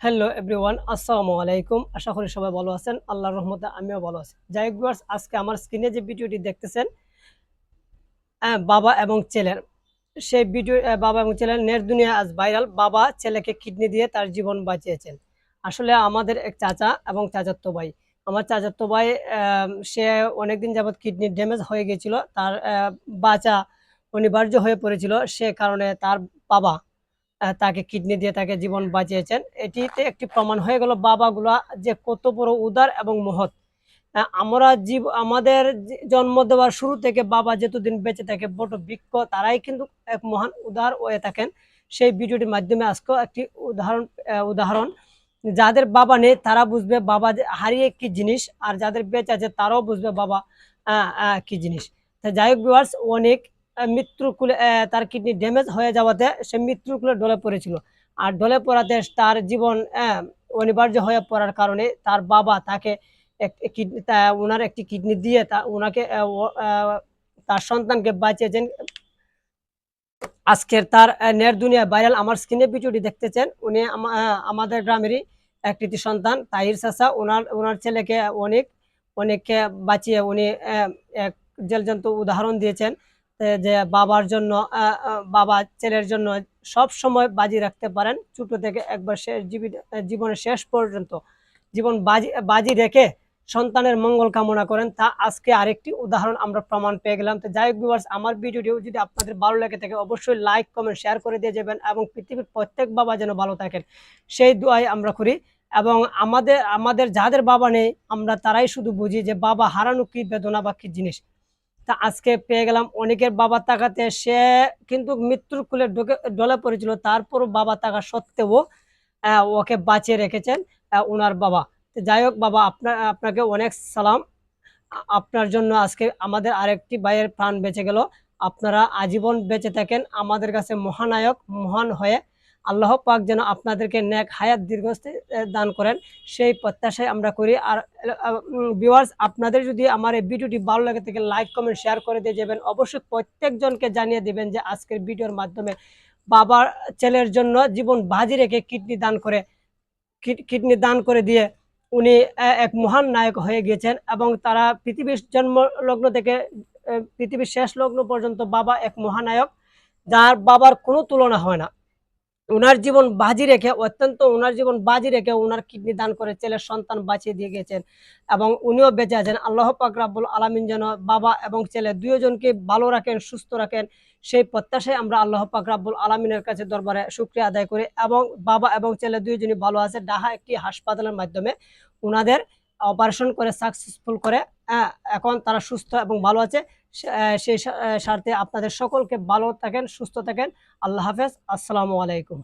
Hello everyone আসসালামু আলাইকুম আশা করি সবাই ভালো আছেন। আল্লাহর রহমতে আমিও ভালো আছি। যাই হোক আজকে আমার স্ক্রিনে যে ভিডিওটি দেখতেছেন বাবা এবং ছেলের। সেই ভিডিও বাবা এবং ছেলের নেট দুনিয়া আজ ভাইরাল বাবা ছেলেকে কিডনি দিয়ে তার জীবন বাঁচিয়েছেন। আসলে আমাদের এক চাচা এবং চাচাতো ভাই। আমার চাচাতো ভাই সে অনেকদিন যাবৎ কিডনি ড্যামেজ হয়ে গেছিল তার বাঁচা অনিবার্য হয়ে পড়েছিল। সে কারণে তার বাবা তাকে কিডনি দিয়ে তাকে জীবন বাঁচিয়েছেন। এটিতে একটি প্রমাণ হয়ে গেল বাবাগুলা যে কত বড় উদার এবং মহৎ। আমরা জীব, আমাদের জন্ম দেওয়ার শুরু থেকে বাবা যতদিন বেঁচে থাকে বট বৃক্ষ, তারাই কিন্তু এক মহান উদার হয়ে থাকেন। সেই ভিডিওটির মাধ্যমে আজকেও একটি উদাহরণ উদাহরণ। যাদের বাবা নেই, তারা বুঝবে বাবা হারিয়ে কি জিনিস, আর যাদের বেঁচে আছে, তারাও বুঝবে বাবা কি জিনিস। তা যাই হোক অনেক আহ, মৃত্যুর কুলে তার কিডনি ড্যামেজ হয়ে যাওয়াতে সে মৃত্যুর কুলে ডলে পড়েছিল। আর ডলে পড়াতে তার জীবন অনিবার্য হয়ে পড়ার কারণে তার বাবা তাকে কিডনি ওনার একটি কিডনি দিয়ে তা ওনাকে তার সন্তানকে বাঁচিয়েছেন। আজকের তার নেট দুনিয়া ভাইরাল আমার স্ক্রিনে ভিডিওটি দেখতেছেন। উনি আমাদের গ্রামেরই একটি সন্তান তাহির চাচা। ওনার ওনার ছেলেকে অনেক অনেককে বাঁচিয়ে উনি এক জেলজন্ত উদাহরণ দিয়েছেন। যে বাবার জন্য বাবা ছেলের জন্য সব সময় বাজি রাখতে পারেন। ছোট থেকে একবার শেষ জীবী- জীবনের শেষ পর্যন্ত জীবন বাজি বাজি রেখে সন্তানের মঙ্গল কামনা করেন। তা আজকে আরেকটি উদাহরণ আমরা প্রমাণ পেয়ে গেলাম। তো যাই হোক viewers, আমার ভিডিওটিও যদি আপনাদের ভালো লেগে থাকে অবশ্যই লাইক কমেন্ট শেয়ার করে দিয়ে যাবেন এবং পৃথিবীর প্রত্যেক বাবা যেন ভালো থাকেন সেই দোয়াই আমরা করি। এবং আমাদের আমাদের যাদের বাবা নেই আমরা তারাই শুধু বুঝি যে বাবা হারানো কি বেদনা বা জিনিস। তা আজকে পেয়ে গেলাম। অনেকের বাবা তাকাতে সে কিন্তু মৃত্যুর কুলে ঢুকে ডলে পড়েছিল। তারপরও বাবা তাকা সত্ত্বেও ওকে বাঁচিয়ে রেখেছেন ওনার বাবা। যাই হোক বাবা আপনার আপনাকে অনেক সালাম। আপনার জন্য আজকে আমাদের আরেকটি ভাইয়ের প্রাণ বেঁচে গেল। আপনারা আজীবন বেঁচে থাকেন। আমাদের কাছে মহানায়ক, মহান হয়ে আল্লাহ পাক যেন আপনাদেরকে নেক হায়াত দীর্ঘস্থায়ী আহ, দান করেন। সেই প্রত্যাশায় আমরা করি। আর ভিউয়ার্স আপনাদের যদি আমার এই ভিডিওটি ভালো লাগে থেকে লাইক কমেন্ট শেয়ার করে দিয়ে যাবেন। অবশ্যই প্রত্যেকজনকে জানিয়ে দিবেন যে আজকের ভিডিওর মাধ্যমে বাবার ছেলের জন্য জীবন বাজি রেখে কিডনি দান করে কিডনি দান করে দিয়ে উনি এক মহান নায়ক হয়ে গিয়েছেন এবং তারা পৃথিবীর জন্ম লগ্ন থেকে পৃথিবীর শেষ লগ্ন পর্যন্ত বাবা এক মহানায়ক যার বাবার কোনো তুলনা হয় না। ওনার জীবন বাজি রেখে, অত্যন্ত ওনার জীবন বাজি রেখে ওনার কিডনি দান করে ছেলের সন্তান বাঁচিয়ে দিয়ে গেছেন এবং উনিও বেঁচে আছেন। আল্লাহ পাক রাব্বুল আলামিন যেন বাবা এবং ছেলে দুইজনকে ভালো রাখেন, সুস্থ রাখেন, সেই প্রত্যাশায় আমরা আল্লাহ পাক রাব্বুল আলামিনের কাছে দরবারে শুক্রিয়া আদায় করি এবং বাবা এবং ছেলে দুইজনই ভালো আছে। ডাহা একটি হাসপাতালের মাধ্যমে ওনাদের অপারেশন করে সাকসেসফুল করে আহ, এখন তারা সুস্থ এবং ভালো আছে। সেই স্বার্থে আপনাদের সকলকে ভালো থাকেন সুস্থ থাকেন। আল্লাহ হাফেজ আসসালামু আলাইকুম।